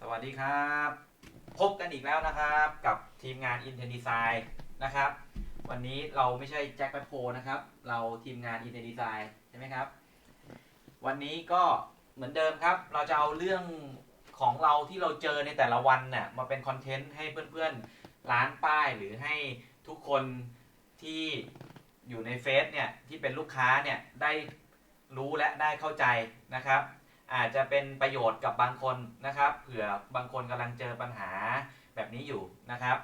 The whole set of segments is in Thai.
สวัสดีครับ พบกันอีกแล้วนะครับ กับทีมงาน Inten Design นะครับ วันนี้เราไม่ใช่แจ็คแปโพนะครับ เราทีมงาน Inten Design ใช่ไหมครับ วันนี้ก็เหมือนเดิมครับ เราจะเอาเรื่องของเราที่เราเจอในแต่ละวันน่ะมาเป็นคอนเทนต์ให้เพื่อนๆ ร้านป้ายหรือให้ทุกคนที่อยู่ในเฟซเนี่ยที่เป็นลูกค้าเนี่ยได้ รู้และได้เข้าใจนะครับ อาจจะเป็นประโยชน์กับบางคนนะครับ เผื่อบางคนกำลังเจอปัญหาแบบนี้อยู่นะครับ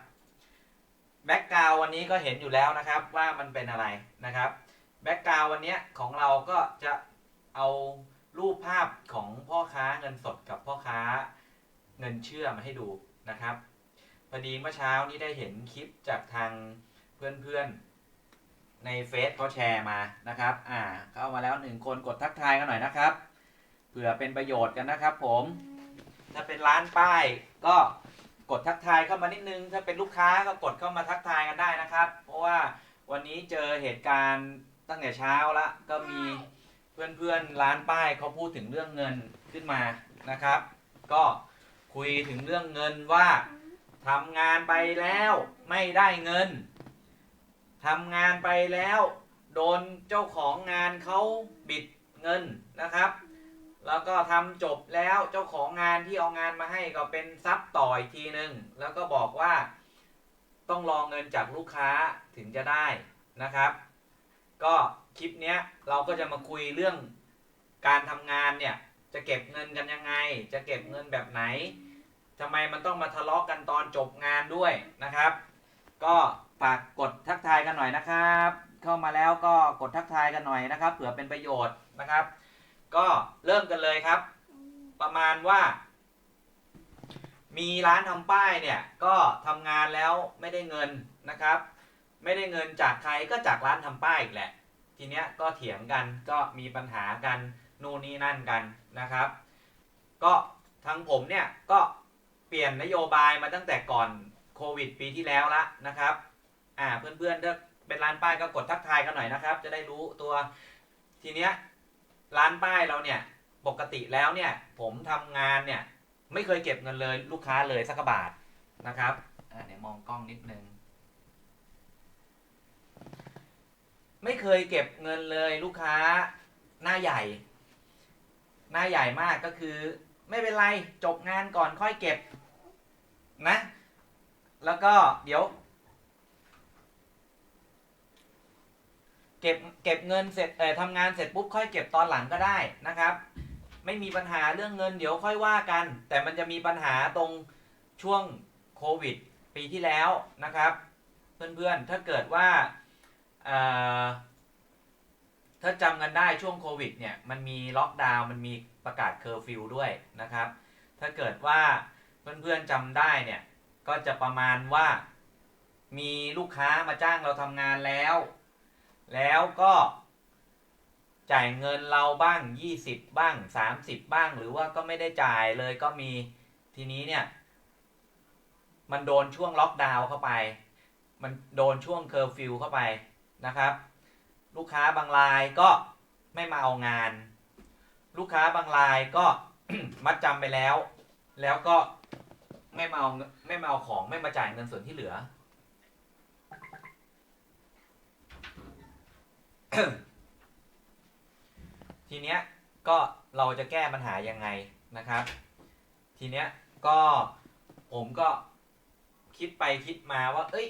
แบ็กกราววันนี้ก็เห็นอยู่แล้วนะครับว่ามันเป็นอะไรนะครับแบ็กกราววันนี้ของเราก็จะเอารูปภาพของพ่อค้าเงินสดกับพ่อค้าเงินเชื่อมาให้ดูนะครับพอดีเมื่อเช้านี้ได้เห็นคลิปจากทางเพื่อนๆ ในเฟซเขาแชร์มานะครับ อ่า เข้ามาแล้วหนึ่งคนกดทักทายกันหน่อยนะครับเผื่อเป็นประโยชน์กันนะครับ ผม ถ้าเป็นร้านป้าย ก็กดทักทายเข้ามานิดนึง ถ้าเป็นลูกค้าก็กดเข้ามาทักทายกันได้นะครับ เพราะว่าวันนี้เจอเหตุการณ์ตั้งแต่เช้าละก็มีเพื่อนๆร้านป้ายเขาพูดถึงเรื่องเงินขึ้นมานะครับ ก็คุยถึงเรื่องเงินว่าทำงานไปแล้วไม่ได้เงิน ทำงานไปแล้ว โดนเจ้าของงานเขาบิดเงินนะครับ แล้วก็ทำจบแล้วเจ้าของงานที่เอางานมาให้ก็เป็นซับต่ออีกทีหนึ่งแล้วก็บอกว่าต้องรองเงินจากลูกค้าถึงจะได้นะครับ ก็คลิปเนี้ยเราก็จะมาคุยเรื่องการทำงานเนี่ยจะเก็บเงินกันยังไง จะเก็บเงินแบบไหนทำไมมันต้องมาทะเลาะกันตอนจบงานด้วยนะครับ ก็ ฝากกดทักทายกันหน่อยนะครับ เข้ามาแล้วก็กดทักทายกันหน่อยนะครับเผื่อเป็นประโยชน์นะครับ ก็เริ่มกันเลยครับ ประมาณว่า มีร้านทำป้ายเนี่ย ก็ทำงานแล้วไม่ได้เงินนะครับ ไม่ได้เงินจากใครก็จากร้านทำป้ายอีกแหละ ทีเนี้ยก็เถียงกันก็มีปัญหากันนู่นนี่นั่นกันนะครับ ก็ทางผมเนี่ยก็เปลี่ยนนโยบายมาตั้งแต่ก่อนโควิดปีที่แล้วละนะครับ อ่าเพื่อนๆถ้าเป็นร้านป้ายก็กดทักทายกันหน่อยนะครับ จะได้รู้ตัวทีเนี้ยร้านป้ายเราเนี่ยปกติแล้วเนี่ย ผมทำงานเนี่ย ไม่เคยเก็บเงินเลยลูกค้าเลยสักบาทนะครับอ่าเดี๋ยวมองกล้องนิดนึงไม่เคยเก็บเงินเลยลูกค้าหน้าใหญ่ หน้าใหญ่มากก็คือ ไม่เป็นไรจบงานก่อนค่อยเก็บนะ แล้วก็เดี๋ยว เก็บเก็บเงินเสร็จเอ่อทำงานเสร็จปุ๊บค่อยเก็บตอนหลังก็ได้นะครับ ไม่มีปัญหาเรื่องเงินเดี๋ยวค่อยว่ากัน แต่มันจะมีปัญหาตรงช่วงโควิด ปีที่แล้วนะครับ เพื่อนๆถ้าเกิดว่าเออถ้าจำกันได้ช่วงโควิดเนี่ยมันมีล็อกดาวน์มันมีประกาศเคอร์ฟิวด้วยนะครับ ถ้าเกิดว่าเพื่อนๆจำได้เนี่ยก็จะประมาณว่ามีลูกค้ามาจ้างเราทำงานแล้ว แล้วก็จ่ายเงินเราบ้าง 20 บ้าง 30 บ้าง หรือว่าก็ไม่ได้จ่ายเลยก็มีทีนี้เนี่ย มันโดนช่วงล็อกดาวน์เข้าไป มันโดนช่วงเคอร์ฟิวเข้าไปนะครับ ลูกค้าบางรายก็ไม่มาเอางาน ลูกค้าบางรายก็มัดจำไปแล้ว แล้วก็ไม่มาเอาไม่มาเอาของไม่มาจ่ายเงินส่วนที่เหลือ ทีเนี้ยก็เราจะแก้ปัญหายังไงนะครับ ทีเนี้ยก็ผมก็คิดไปคิดมาว่า เอ้ย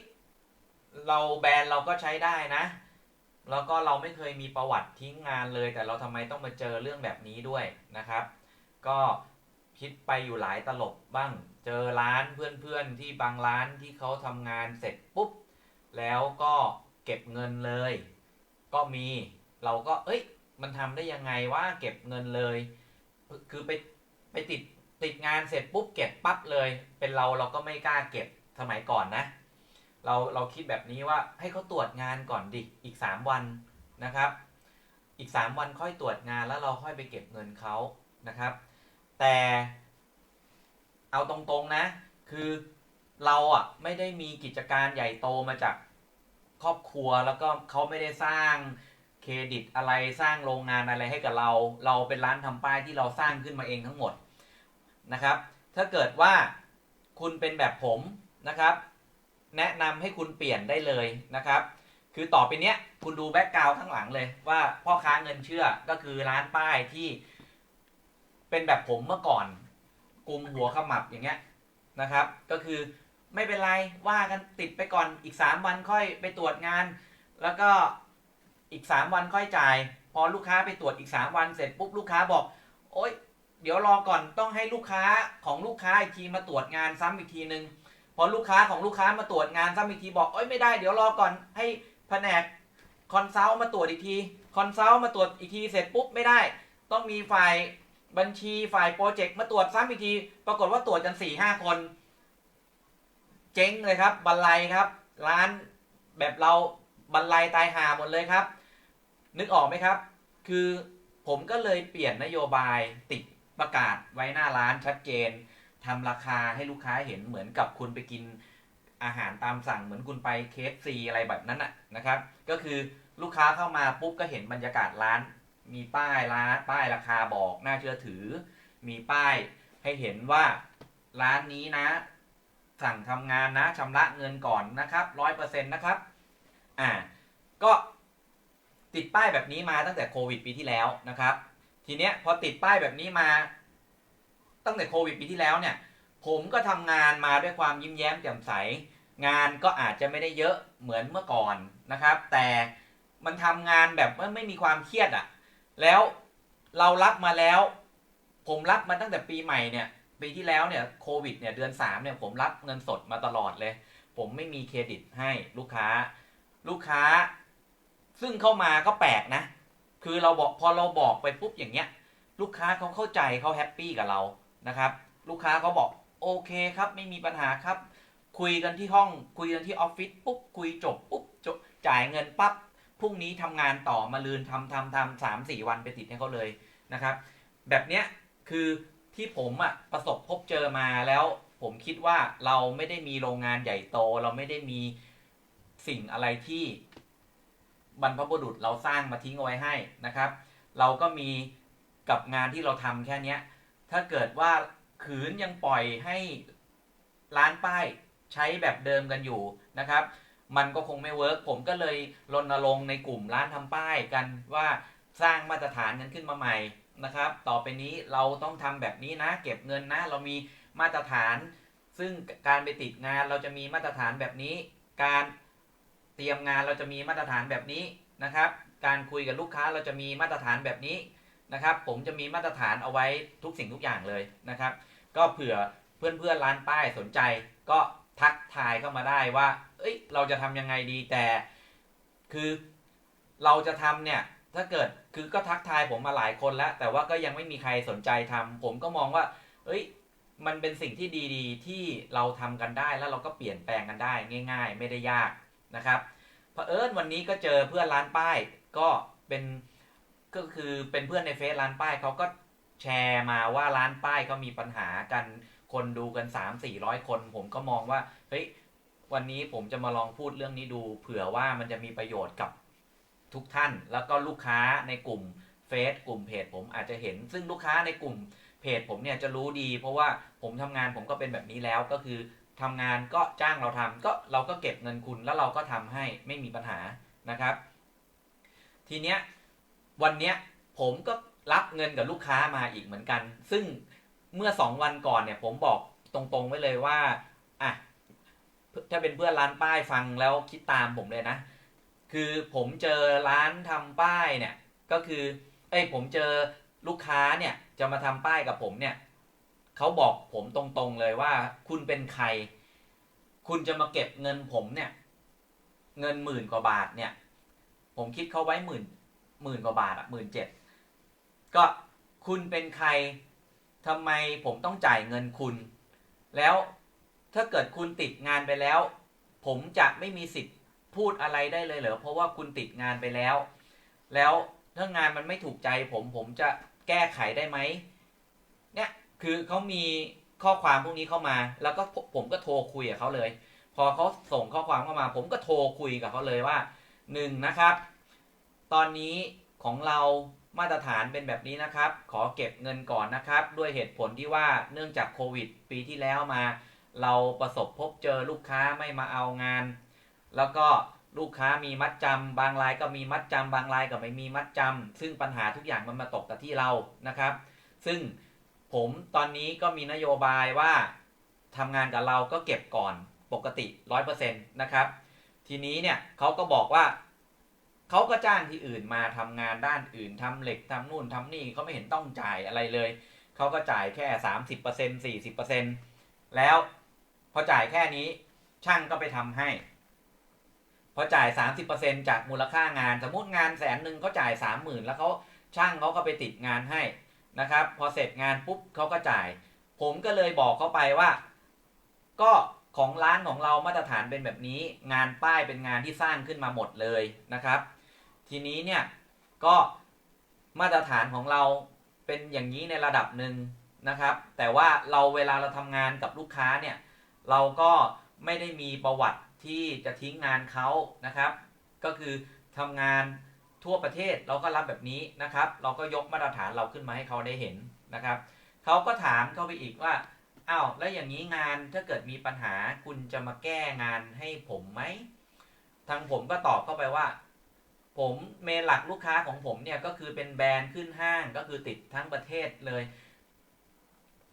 เราแบรนด์เราก็ใช้ได้นะ แล้วก็เราไม่เคยมีประวัติทิ้งงานเลย แต่เราทำไมต้องมาเจอเรื่องแบบนี้ด้วยนะครับ ก็คิดไปอยู่หลายตลบบ้าง เจอร้านเพื่อนๆที่บางร้านที่เขาทำงานเสร็จปุ๊บ แล้วก็เก็บเงินเลย ก็มีเราก็ เอ้ย มันทำได้ยังไงว่าเก็บเงินเลย คือไปไปติดติดงานเสร็จปุ๊บเก็บปั๊บเลย เป็นเราเราก็ไม่กล้าเก็บสมัยก่อนนะ เราเราคิดแบบนี้ว่าให้เขาตรวจงานก่อนดิอีก 3 วันนะครับ อีก 3 วันค่อยตรวจงานแล้วเราค่อยไปเก็บเงินเขานะครับ แต่เอาตรงๆนะ คือเราอะไม่ได้มีกิจการใหญ่โตมาจาก ครอบครัวแล้วก็เขาไม่ได้สร้างเครดิตอะไรสร้างโรงงานอะไรให้กับเรา เราเป็นร้านทำป้ายที่เราสร้างขึ้นมาเองทั้งหมดนะครับ ถ้าเกิดว่าคุณเป็นแบบผมนะครับ แนะนำให้คุณเปลี่ยนได้เลยนะครับ คือต่อไปเนี้ยคุณดูแบ็กกราวข้างหลังเลยว่าพ่อค้าเงินเชื่อก็คือร้านป้ายที่เป็นแบบผมเมื่อก่อนกลุ่มหัวขมับอย่างเงี้ยนะครับ ก็คือ ไม่เป็นไรว่ากันติดไปก่อนอีก3วันค่อยไปตรวจงาน แล้วก็อีก3วันค่อยจ่าย พอลูกค้าไปตรวจอีก3วันเสร็จปุ๊บลูกค้าบอก โอ๊ยเดี๋ยวรอก่อนต้องให้ลูกค้าของลูกค้าอีกทีมาตรวจงานซ้ำอีกทีนึงพอลูกค้าของลูกค้ามาตรวจงานซ้ำอีกทีบอกเอ้ยไม่ได้เดี๋ยวรอก่อนให้แผนกคอนซัลท์มาตรวจอีกทีคอนซัลท์มาตรวจอีกทีเสร็จปุ๊บไม่ได้ ต้องมีฝ่ายบัญชีฝ่ายโปรเจกต์มาตรวจซ้ำอีกที ปรากฏว่าตรวจกันสี่ห้าคน เจ๊งเลยครับบันไลครับ ร้านแบบเราบันไลตายหาหมดเลยครับ นึกออกไหมครับ คือผมก็เลยเปลี่ยนนโยบายติดประกาศไว้หน้าร้านชัดเจนทำราคาให้ลูกค้าเห็นเหมือนกับคุณไปกินอาหารตามสั่งเหมือนคุณไปเคฟซีอะไรแบบนั้นน่ะนะครับ ก็คือลูกค้าเข้ามาปุ๊บก็เห็นบรรยากาศร้าน มีป้ายร้านป้ายราคาบอกน่าเชื่อถือ มีป้ายให้เห็นว่าร้านนี้นะ สั่งทำงานนะชำระเงินก่อนนะครับร้อยเปอร์เซ็นต์นะครับอ่าก็ติดป้ายแบบนี้มาตั้งแต่โควิดปีที่แล้วนะครับ ทีเนี้ยพอติดป้ายแบบนี้มา ตั้งแต่โควิดปีที่แล้วเนี่ย ผมก็ทำงานมาด้วยความยิ้มแย้มแจ่มใส งานก็อาจจะไม่ได้เยอะเหมือนเมื่อก่อนนะครับ แต่มันทำงานแบบว่ไม่มีความเครียดอะ่ะ แล้วเรารับมาแล้ว ผมรับมาตั้งแต่ปีใหม่เนี่ย ปีที่แล้วเนี่ยโควิดเนี่ยเดือนสามเนี่ยผมรับเงินสดมาตลอดเลย ผมไม่มีเครดิตให้ลูกค้า ลูกค้า ซึ่งเข้ามาก็แปลกนะ คือเราบอกพอเราบอกไปปุ๊บอย่างเงี้ย ลูกค้าเขาเข้าใจเขาแฮปปี้กับเรานะครับ ลูกค้าเขาบอกโอเคครับ ไม่มีปัญหาครับ คุยกันที่ห้อง คุยกันที่ออฟฟิศปุ๊บคุยจบปุ๊บจบจ่ายเงินปั๊บพรุ่งนี้ทำงานต่อมาลืนทำทำทำสามสี่วันไปติดให้เขาเลยนะครับ แบบเนี้ยคือ ที่ผมอะประสบพบเจอมาแล้ว ผมคิดว่าเราไม่ได้มีโรงงานใหญ่โต เราไม่ได้มีสิ่งอะไรที่บรรพบุรุษเราสร้างมาทิ้งเอาไว้ให้นะครับ เราก็มีกับงานที่เราทำแค่เนี้ย ถ้าเกิดว่าขืนยังปล่อยให้ร้านป้ายใช้แบบเดิมกันอยู่นะครับ มันก็คงไม่เวิร์กผมก็เลยรณรงค์ในกลุ่มร้านทำป้ายกันว่าสร้างมาตรฐานกันขึ้นมาใหม่ นะครับ ต่อไปนี้เราต้องทำแบบนี้นะ เก็บเงินนะ เรามีมาตรฐาน ซึ่งการไปติดงานเราจะมีมาตรฐานแบบนี้ การเตรียมงานเราจะมีมาตรฐานแบบนี้นะครับ การคุยกับลูกค้าเราจะมีมาตรฐานแบบนี้นะครับ ผมจะมีมาตรฐานเอาไว้ทุกสิ่งทุกอย่างเลยนะครับ ก็เผื่อเพื่อนๆร้านป้ายสนใจ ก็ทักทายเข้ามาได้ว่า เอ้ย เราจะทำยังไงดีแต่ คือเราจะทำเนี่ย ถ้าเกิดคือก็ทักทายผมมาหลายคนแล้ว แต่ว่าก็ยังไม่มีใครสนใจทำผมก็มองว่า เอ้ย มันเป็นสิ่งที่ดีๆ ที่เราทำกันได้แล้วเราก็เปลี่ยนแปลงกันได้ง่าย ๆ ไม่ได้ยากนะครับเผอิญวันนี้ก็เจอเพื่อนร้านป้ายก็เป็นก็คือเป็นเพื่อนในเฟซร้านป้ายเขาก็แชร์มาว่าร้านป้ายเขามีปัญหากันคนดูกัน 3 4 0 0 คน ผมก็มองว่าเฮ้ยวันนี้ผมจะมาลองพูดเรื่องนี้ดู เผื่อว่ามันจะมีประโยชน์กับ ทุกท่าน แล้วก็ลูกค้าในกลุ่มเฟซกลุ่มเพจผมอาจจะเห็น ซึ่งลูกค้าในกลุ่มเพจผมเนี่ยจะรู้ดี เพราะว่าผมทำงานผมก็เป็นแบบนี้แล้วก็คือทำงานก็จ้างเราทำก็เราก็เก็บเงินคุณแล้วเราก็ทำให้ไม่มีปัญหานะครับ ทีเนี้ยวันเนี้ยผมก็รับเงินกับลูกค้ามาอีกเหมือนกัน ซึ่งเมื่อสองวันก่อนเนี่ยผมบอกตรงๆไว้เลยว่าอะถ้าเป็นเพื่อนร้านป้ายฟังแล้วคิดตามผมเลยนะ คือผมเจอร้านทำป้ายเนี่ยก็คือเอ้ยผมเจอลูกค้าเนี่ยจะมาทำป้ายกับผมเนี่ยเขาบอกผมตรงๆเลยว่า คุณเป็นใคร คุณจะมาเก็บเงินผมเนี่ย เงินหมื่นกว่าบาทเนี่ย ผมคิดเขาไว้หมื่นหมื่นกว่าบาทอะหมื่นเจ็ดก็คุณเป็นใครทำไมผมต้องจ่ายเงินคุณ แล้วถ้าเกิดคุณติดงานไปแล้ว ผมจะไม่มีสิทธิ์ พูดอะไรได้เลยเหรอเพราะว่าคุณติดงานไปแล้ว แล้วถ้างานมันไม่ถูกใจผมผมจะแก้ไขได้ไหมเนี่ยคือเขามีข้อความพวกนี้เข้ามา แล้วก็ผมก็โทรคุยกับเขาเลย พอเขาส่งข้อความเข้ามา ผมก็โทรคุยกับเขาเลยว่าหนึ่งนะครับ ตอนนี้ของเรามาตรฐานเป็นแบบนี้นะครับ ขอเก็บเงินก่อนนะครับ ด้วยเหตุผลที่ว่าเนื่องจากโควิด ปีที่แล้วมา เราประสบพบเจอลูกค้าไม่มาเอางาน แล้วก็ลูกค้ามีมัดจำบางรายก็มีมัดจำบางรายก็ไม่มีมัดจำซึ่งปัญหาทุกอย่างมันมาตกกับที่เรานะครับ ซึ่งผมตอนนี้ก็มีนโยบายว่าทำงานกับเราก็เก็บก่อนปกติ100%นะครับ ทีนี้เนี่ยเขาก็บอกว่าเขาก็จ้างที่อื่นมาทำงานด้านอื่นทำเหล็กทำนู่นทำนี่เขาไม่เห็นต้องจ่ายอะไรเลยเขาก็จ่ายแค่30% 40%แล้วพอจ่ายแค่นี้ช่างก็ไปทำให้ พอจ่าย 30%จากมูลค่างาน สมมติงานแสนหนึ่งเขาจ่าย 30,000 แล้วเขาช่างเขาก็ไปติดงานให้นะครับ พอเสร็จงานปุ๊บเขาก็จ่าย ผมก็เลยบอกเขาไปว่า ก็ของร้านของเรามาตรฐานเป็นแบบนี้ งานป้ายเป็นงานที่สร้างขึ้นมาหมดเลยนะครับ ทีนี้เนี่ยก็มาตรฐานของเราเป็นอย่างนี้ในระดับหนึ่งนะครับ แต่ว่าเราเวลาเราทำงานกับลูกค้าเนี่ย เราก็ไม่ได้มีประวัติ ที่จะทิ้งงานเขานะครับ ก็คือทำงานทั่วประเทศเราก็รับแบบนี้นะครับ เราก็ยกมาตรฐานเราขึ้นมาให้เขาได้เห็นนะครับเขาก็ถามเข้าไปอีกว่าอ้าวแล้วอย่างนี้งานถ้าเกิดมีปัญหาคุณจะมาแก้งานให้ผมไหมทางผมก็ตอบเข้าไปว่า ผมเมนหลักลูกค้าของผมเนี่ยก็คือเป็นแบรนด์ขึ้นห้างก็คือติดทั้งประเทศเลย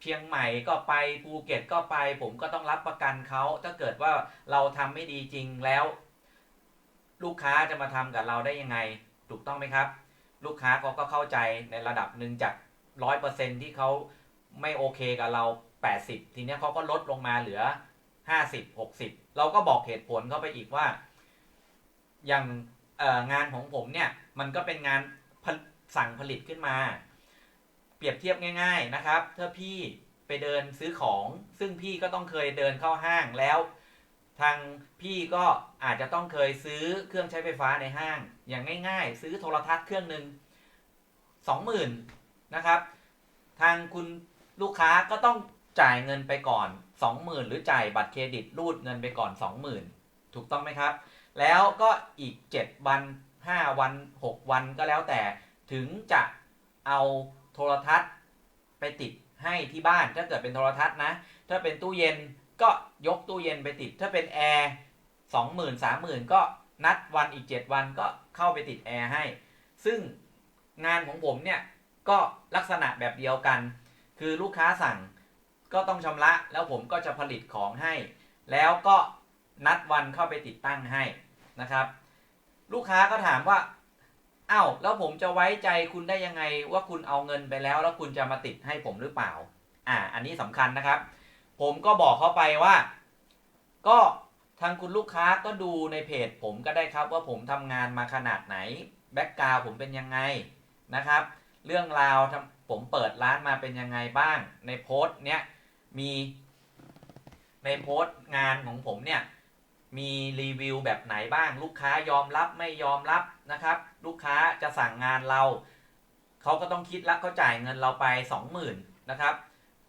เชียงใหม่ก็ไปภูเก็ตก็ไป ผมก็ต้องรับประกันเขาถ้าเกิดว่าเราทำไม่ดีจริงแล้ว ลูกค้าจะมาทำกับเราได้ยังไง ถูกต้องไหมครับ ลูกค้าเขาก็เข้าใจในระดับหนึ่งจากร้อยเปอร์เซ็นที่เขาไม่โอเคกับเรา 80 ทีนี้เขาก็ลดลงมาเหลือ 50 60 เราก็บอกเหตุผลเข้าไปอีกว่า อย่างงานของผมเนี่ย มันก็เป็นงานสั่งผลิตขึ้นมา เปรียบเทียบง่ายๆนะครับ ถ้าพี่ไปเดินซื้อของ ซึ่งพี่ก็ต้องเคยเดินเข้าห้างแล้ว ทางพี่ก็อาจจะต้องเคยซื้อเครื่องใช้ไฟฟ้าในห้าง อย่างง่าย ๆ ซื้อโทรทัศน์เครื่องหนึ่งสองหมื่นนะครับ ทางคุณลูกค้าก็ต้องจ่ายเงินไปก่อน 20,000 หรือจ่ายบัตรเครดิตรูดเงินไปก่อน 20,000 ถูกต้องไหมครับ แล้วก็อีก 7 วัน 5 วัน 6 วันก็แล้วแต่ถึงจะเอา โทรทัศน์ไปติดให้ที่บ้าน ถ้าเกิดเป็นโทรทัศน์นะ ถ้าเป็นตู้เย็นก็ยกตู้เย็นไปติด ถ้าเป็นแอร์20,000 30,000ก็นัดวันอีก7วันก็เข้าไปติดแอร์ให้ ซึ่งงานของผมเนี่ยก็ลักษณะแบบเดียวกัน คือลูกค้าสั่งก็ต้องชำระแล้วผมก็จะผลิตของให้ แล้วก็นัดวันเข้าไปติดตั้งให้นะครับ ลูกค้าก็ถามว่า อ้าวแล้วผมจะไว้ใจคุณได้ยังไงว่าคุณเอาเงินไปแล้ว แล้วคุณจะมาติดให้ผมหรือเปล่า อ่า อันนี้สำคัญนะครับ ผมก็บอกเขาไปว่า ก็ทางคุณลูกค้าก็ดูในเพจ ผมก็ได้ครับว่าผมทำงานมาขนาดไหนแบ็กกราวผมเป็นยังไงนะครับ เรื่องราวผมเปิดร้านมาเป็นยังไงบ้าง ในโพสต์เนี้ยมีในโพสต์งานของผมเนี่ยมีรีวิวแบบไหนบ้าง ลูกค้ายอมรับไม่ยอมรับ นะครับ ลูกค้าจะสั่งงานเราเขาก็ต้องคิดแล้วเขาจ่ายเงินเราไป 20,000นะครับ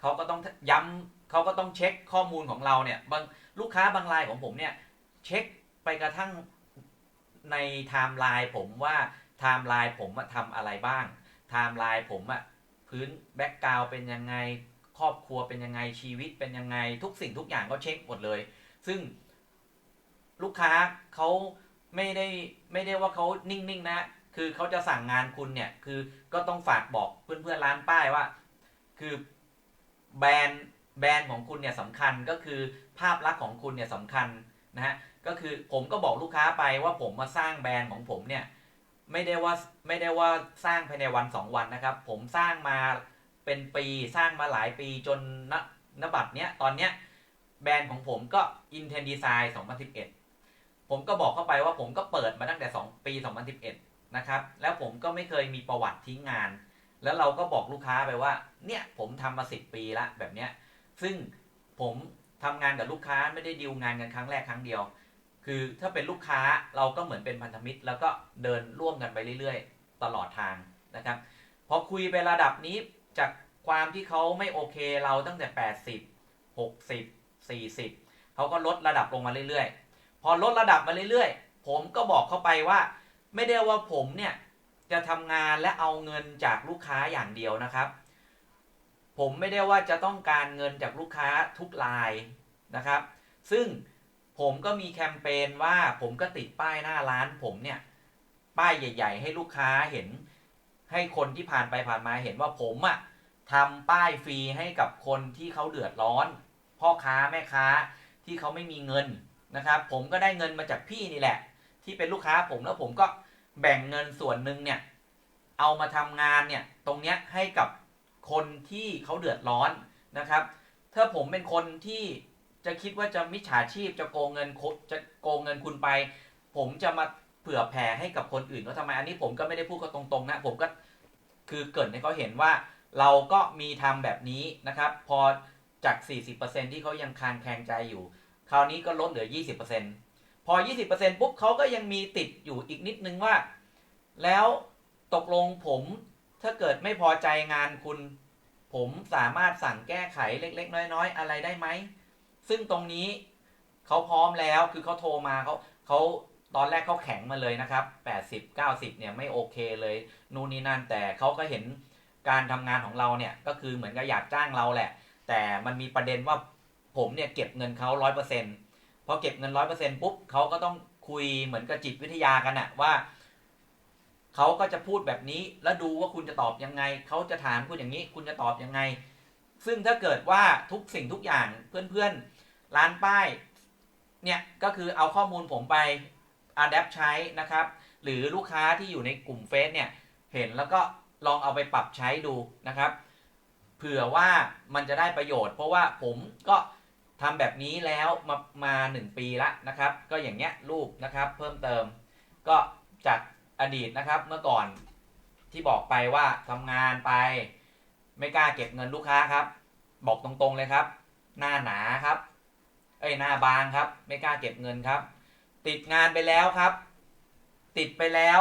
เขาก็ต้องย้ำเขาก็ต้องเช็คข้อมูลของเราเนี่ยบางลูกค้าบางรายของผมเนี่ยเช็คไปกระทั่งในไทม์ไลน์ผมว่าไทม์ไลน์ผมอะทำอะไรบ้างไทม์ไลน์ผมอะพื้นแบ็กกราวเป็นยังไงครอบครัวเป็นยังไงชีวิตเป็นยังไงทุกสิ่งทุกอย่างก็เช็คหมดเลย ซึ่งลูกค้าเขา ไม่ได้ไม่ได้ว่าเขานิ่งๆนะ คือเขาจะสั่งงานคุณเนี่ย คือก็ต้องฝากบอกเพื่อนๆร้านป้ายว่า คือแบรนด์แบรนด์ของคุณเนี่ยสำคัญก็คือภาพลักษณ์ของคุณเนี่ยสำคัญนะฮะ ก็คือผมก็บอกลูกค้าไปว่าผมมาสร้างแบรนด์ของผมเนี่ยไม่ได้ว่าไม่ได้ว่าสร้างภายในวันสองวันนะครับ ผมสร้างมาเป็นปีสร้างมาหลายปีจนณณบัตรเนี้ยตอนเนี้ยแบรนด์ของผมก็ Inten Design 2011 ผมก็บอกเข้าไปว่าผมก็เปิดมาตั้งแต่ 2 ปี 2011 นะครับ แล้วผมก็ไม่เคยมีประวัติทิ้งงาน แล้วเราก็บอกลูกค้าไปว่า เนี่ยผมทำมา 10 ปีละแบบเนี้ย ซึ่งผมทำงานกับลูกค้าไม่ได้ดีลงานกันครั้งแรกครั้งเดียว คือถ้าเป็นลูกค้าเราก็เหมือนเป็นพันธมิตร แล้วก็เดินร่วมกันไปเรื่อยๆ ตลอดทางนะครับ พอคุยไประดับนี้จากความที่เขาไม่โอเคเราตั้งแต่ 80 60 40 เขาก็ลดระดับลงมาเรื่อยๆ พอลดระดับมาเรื่อยๆ ผมก็บอกเขาไปว่า ไม่ได้ว่าผมเนี่ยจะทำงานและเอาเงินจากลูกค้าอย่างเดียวนะครับ ผมไม่ได้ว่าจะต้องการเงินจากลูกค้าทุกรายนะครับ ซึ่งผมก็มีแคมเปญว่าผมก็ติดป้ายหน้าร้าน ผมเนี่ยป้ายใหญ่ ๆ ให้ลูกค้าเห็น ให้คนที่ผ่านไปผ่านมาเห็นว่าผมอะทำป้ายฟรีให้กับคนที่เขาเดือดร้อน พ่อค้าแม่ค้าที่เขาไม่มีเงิน นะครับ ผมก็ได้เงินมาจากพี่นี่แหละ ที่เป็นลูกค้าผมแล้วผมก็แบ่งเงินส่วนหนึ่งเนี่ย เอามาทำงานเนี่ย ตรงเนี้ยให้กับคนที่เขาเดือดร้อนนะครับ ถ้าผมเป็นคนที่จะคิดว่าจะมิจฉาชีพจะโกงเงินคุจะโกงเงินคุณไป ผมจะมาเผื่อแผ่ให้กับคนอื่นก็ทำไมอันนี้ผมก็ไม่ได้พูดกันตรงๆนะผมก็คือเกิดให้เขาเห็นว่าเราก็มีทำแบบนี้นะครับ พอจาก 40%ที่เขายังคางแคลงใจอยู่ คราวนี้ก็ลดเหลือ 20%พอ 20%ปุ๊บเขาก็ยังมีติดอยู่อีกนิดนึงว่า แล้วตกลงผมถ้าเกิดไม่พอใจงานคุณ ผมสามารถสั่งแก้ไขเล็ก ๆ น้อย ๆ อะไรได้ไหม ซึ่งตรงนี้เขาพร้อมแล้วคือเขาโทรมาเขาเขาตอนแรกเขาแข็งมาเลยนะครับ 80 90 เนี่ยไม่โอเคเลย นู่นนี่นั่นแต่เขาก็เห็นการทำงานของเราเนี่ย ก็คือเหมือนกับอยากจ้างเราแหละ แต่มันมีประเด็นว่า ผมเนี่ยเก็บเงินเขาร้อยเปอร์เซ็นต์พอเก็บเงินร้อยเปอร์เซ็นต์ปุ๊บเขาก็ต้องคุยเหมือนกับจิตวิทยากันอะว่าเขาก็จะพูดแบบนี้แล้วดูว่าคุณจะตอบยังไงเขาจะถามคุณอย่างนี้ คุณจะตอบยังไง ซึ่งถ้าเกิดว่าทุกสิ่งทุกอย่างเพื่อนๆร้านป้ายเนี่ยก็คือเอาข้อมูลผมไปอัดแอปใช้นะครับ หรือลูกค้าที่อยู่ในกลุ่มเฟซเนี่ยเห็นแล้วก็ลองเอาไปปรับใช้ดูนะครับ เผื่อว่ามันจะได้ประโยชน์ เพราะว่าผมก็ ทำแบบนี้แล้วมามาหนึ่งปีละนะครับ ก็อย่างเงี้ยรูปนะครับเพิ่มเติม ก็จากอดีตนะครับเมื่อก่อนที่บอกไปว่าทำงานไป ไม่กล้าเก็บเงินลูกค้าครับ บอกตรงๆเลยครับ หน้าหนาครับ เอ้ยหน้าบางครับ ไม่กล้าเก็บเงินครับ ติดงานไปแล้วครับ ติดไปแล้ว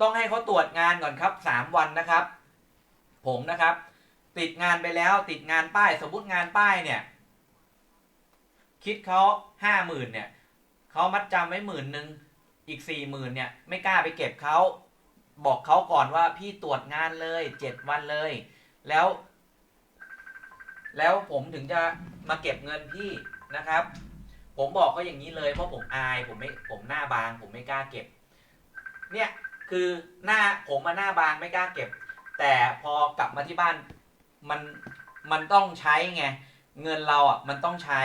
ต้องให้เขาตรวจงานก่อนครับสามวันนะครับ ผมนะครับ ติดงานไปแล้ว ติดงานป้าย สมมติงานป้ายเนี่ย คิดเขาห้าหมื่นเนี่ยเขามัดจำไว้หมื่นหนึ่งอีกสี่หมื่นเนี่ยไม่กล้าไปเก็บเขาบอกเขาก่อนว่าพี่ตรวจงานเลยเจ็ดวันเลย แล้ว แล้วผมถึงจะมาเก็บเงินพี่นะครับ ผมบอกเขาอย่างนี้เลยเพราะผมอายผมไม่ผมหน้าบาง ผมไม่กล้าเก็บ เนี่ยคือหน้าผมมาหน้าบางไม่กล้าเก็บ แต่พอกลับมาที่บ้านมันมันต้องใช้ไงเงินเราอะมันต้องใช้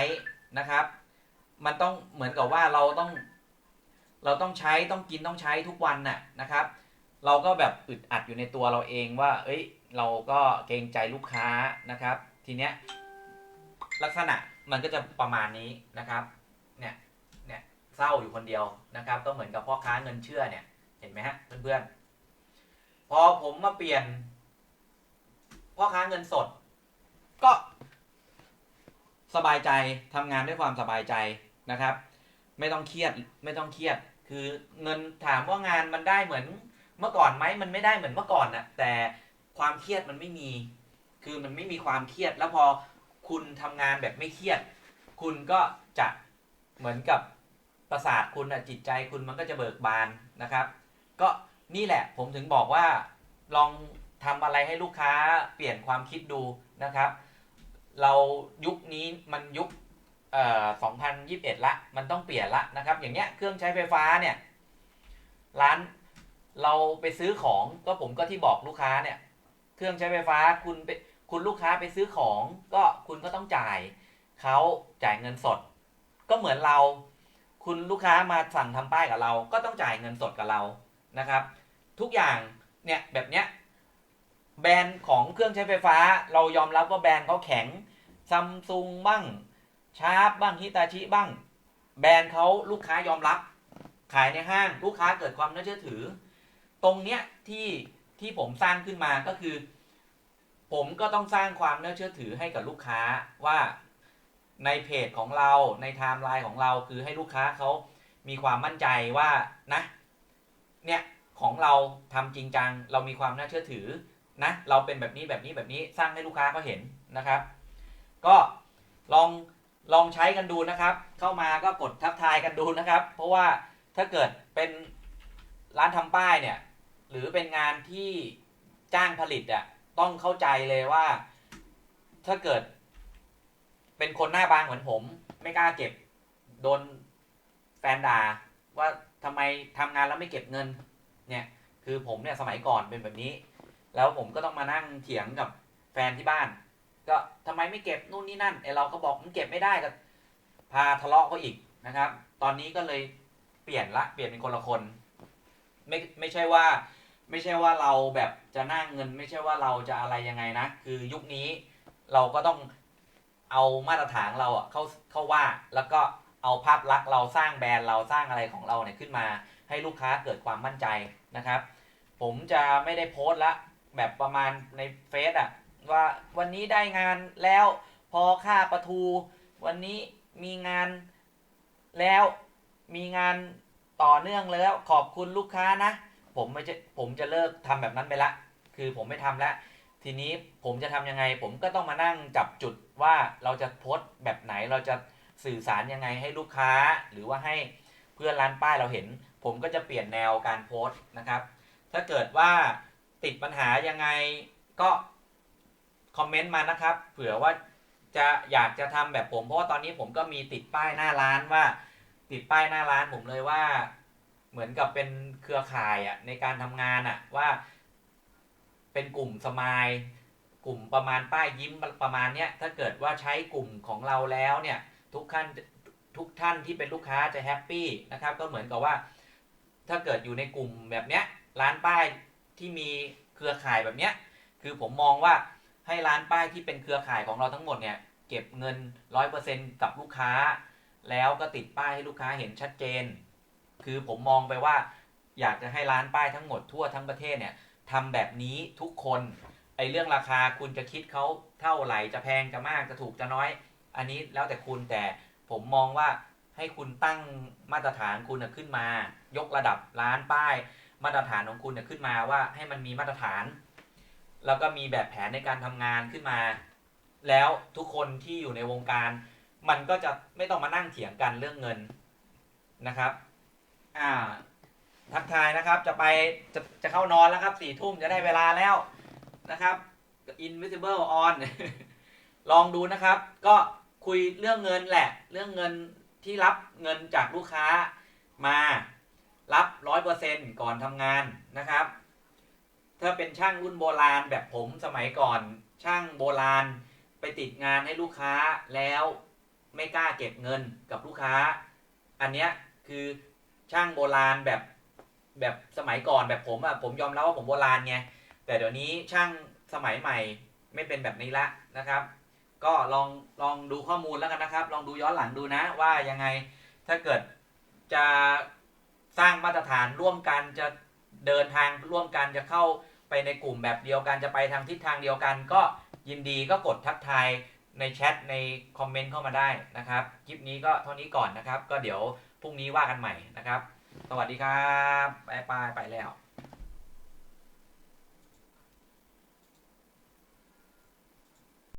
นะครับ มันต้องเหมือนกับว่าเราต้อง เราต้องใช้ต้องกินต้องใช้ทุกวันน่ะนะครับ เราก็แบบอึดอัดอยู่ในตัวเราเองว่า เอ้ย เราก็เกรงใจลูกค้านะครับ ทีเนี้ยลักษณะมันก็จะประมาณนี้นะครับ เนี่ย เนี่ยเศร้าอยู่คนเดียวนะครับ ก็เหมือนกับพ่อค้าเงินเชื่อเนี่ย เห็นไหมฮะเพื่อนๆ พอผมมาเปลี่ยนพ่อค้าเงินสด ก็ สบายใจทำงานด้วยความสบายใจนะครับ ไม่ต้องเครียดไม่ต้องเครียด คือเงินถามว่างานมันได้เหมือนเมื่อก่อนไหมมันไม่ได้เหมือนเมื่อก่อนนะแต่ความเครียดมันไม่มี คือมันไม่มีความเครียด แล้วพอคุณทำงานแบบไม่เครียด คุณก็จะเหมือนกับประสาทคุณอะจิตใจคุณมันก็จะเบิกบานนะครับ ก็นี่แหละผมถึงบอกว่าลองทำอะไรให้ลูกค้าเปลี่ยนความคิดดูนะครับ เรายุคนี้มันยุคเอ่อ2021 ละ มันต้องเปลี่ยนละนะครับ อย่างเงี้ยเครื่องใช้ไฟฟ้าเนี่ยร้านเราไปซื้อของก็ผมก็ที่บอกลูกค้าเนี่ย เครื่องใช้ไฟฟ้าคุณไปคุณลูกค้าไปซื้อของ ก็คุณก็ต้องจ่ายเขาจ่ายเงินสด ก็เหมือนเรา คุณลูกค้ามาสั่งทำป้ายกับเรา ก็ต้องจ่ายเงินสดกับเรานะครับ ทุกอย่างเนี่ยแบบเนี้ย แบรนด์ของเครื่องใช้ไฟฟ้า เรายอมรับว่าแบรนด์เขาแข็งซัมซุงบ้างชาร์ปบ้างฮิตาชิบ้าง แบรนด์เขาลูกค้ายอมรับ ขายในห้างลูกค้าเกิดความน่าเชื่อถือ ตรงเนี้ยที่ที่ผมสร้างขึ้นมาก็คือ ผมก็ต้องสร้างความน่าเชื่อถือให้กับลูกค้าว่าในเพจของเราในไทม์ไลน์ของเราคือให้ลูกค้าเขามีความมั่นใจว่านะเนี่ยของเราทำจริงจังเรามีความน่าเชื่อถือ นะเราเป็นแบบนี้แบบนี้แบบนี้สร้างให้ลูกค้าเขาเห็นนะครับ ก็ลองลองใช้กันดูนะครับ เข้ามาก็กดทักทายกันดูนะครับ เพราะว่าถ้าเกิดเป็นร้านทำป้ายเนี่ย หรือเป็นงานที่จ้างผลิตอะต้องเข้าใจเลยว่า ถ้าเกิด เป็นคนหน้าบางเหมือนผม ไม่กล้าเก็บ โดนแฟนด่าว่าทำไมทำงานแล้วไม่เก็บเงิน เนี่ย คือผมเนี่ยสมัยก่อนเป็นแบบนี้ แล้วผมก็ต้องมานั่งเถียงกับแฟนที่บ้าน ก็ทำไมไม่เก็บนู่นนี่นั่นไอเราก็บอกมันเก็บไม่ได้ก็พาทะเลาะเขาอีกนะครับ ตอนนี้ก็เลยเปลี่ยนละเปลี่ยนเป็นคนละคนไม่ไม่ใช่ว่า ไม่ใช่ว่าเราแบบจะนั่งเงิน ไม่ใช่ว่าเราจะอะไรยังไงนะ คือยุคนี้เราก็ต้องเอามาตรฐานเราอะเข้าเข้าว่าแล้วก็เอาภาพลักษณ์เราสร้างแบรนด์เราสร้างอะไรของเราเนี่ยขึ้นมา ให้ลูกค้าเกิดความมั่นใจนะครับ ผมจะไม่ได้โพสต์ละ แบบประมาณในเฟซอะว่าวันนี้ได้งานแล้วพอค่าประทู วันนี้มีงานแล้วมีงานต่อเนื่องแล้วขอบคุณลูกค้านะ ผมไม่จะผมจะเลิกทำแบบนั้นไปละ คือผมไม่ทำแล้วทีนี้ผมจะทำยังไง ผมก็ต้องมานั่งจับจุดว่าเราจะโพสต์แบบไหนเราจะสื่อสารยังไงให้ลูกค้า หรือว่าให้เพื่อนร้านป้ายเราเห็น ผมก็จะเปลี่ยนแนวการโพสต์นะครับ ถ้าเกิดว่า ติดปัญหายังไงก็คอมเมนต์มานะครับ เผื่อว่าจะอยากจะทำแบบผม เพราะว่าตอนนี้ผมก็มีติดป้ายหน้าร้านว่า ติดป้ายหน้าร้านผมเลยว่า เหมือนกับเป็นเครือข่ายอะในการทำงานอะว่า เป็นกลุ่มสมายกลุ่มประมาณป้ายยิ้มประมาณเนี้ยถ้าเกิดว่าใช้กลุ่มของเราแล้วเนี่ย ทุกท่านทุกท่านที่เป็นลูกค้าจะแฮปปี้นะครับ ก็เหมือนกับว่า ถ้าเกิดอยู่ในกลุ่มแบบเนี้ยร้านป้าย ที่มีเครือข่ายแบบเนี้ยคือผมมองว่าให้ร้านป้ายที่เป็นเครือข่ายของเราทั้งหมดเนี่ยเก็บเงินร้อยเปอร์เซ็นกับลูกค้า แล้วก็ติดป้ายให้ลูกค้าเห็นชัดเจน คือผมมองไปว่า อยากจะให้ร้านป้ายทั้งหมดทั่วทั้งประเทศเนี่ยทำแบบนี้ทุกคนไอเรื่องราคาคุณจะคิดเขาเท่าไหร่จะแพงจะมากจะถูกจะน้อย อันนี้แล้วแต่คุณแต่ผมมองว่าให้คุณตั้งมาตรฐานคุณขึ้นมา ยกระดับร้านป้าย มาตรฐานของคุณเนี่ยขึ้นมาว่าให้มันมีมาตรฐาน แล้วก็มีแบบแผนในการทำงานขึ้นมา แล้วทุกคนที่อยู่ในวงการ มันก็จะไม่ต้องมานั่งเถียงกันเรื่องเงินนะครับ อ่า ทักทายนะครับ จะไปจะจะเข้านอนแล้วครับสี่ทุ่มจะได้เวลาแล้วนะครับ invisible on ลองดูนะครับ ก็คุยเรื่องเงินแหละ เรื่องเงินที่รับเงินจากลูกค้ามา รับร้อยเปอร์เซ็นก่อนทำงานนะครับ ถ้าเป็นช่างรุ่นโบราณแบบผมสมัยก่อน ช่างโบราณไปติดงานให้ลูกค้าแล้วไม่กล้าเก็บเงินกับลูกค้า อันเนี้ยคือช่างโบราณแบบแบบสมัยก่อนแบบผมอะผมยอมรับว่าผมโบราณไงแต่เดี๋ยวนี้ช่างสมัยใหม่ไม่เป็นแบบนี้ละนะครับ ก็ลองลองดูข้อมูลแล้วกันนะครับ ลองดูย้อนหลังดูนะว่ายังไงถ้าเกิดจะ สร้างมาตรฐานร่วมกันจะเดินทางร่วมกันจะเข้าไปในกลุ่มแบบเดียวกันจะไปทางทิศทางเดียวกัน ก็ยินดีก็กดทักทายในแชทในคอมเมนต์เข้ามาได้นะครับ คลิปนี้ก็เท่านี้ก่อนนะครับ ก็เดี๋ยวพรุ่งนี้ว่ากันใหม่นะครับ สวัสดีครับบายบายไปแล้ว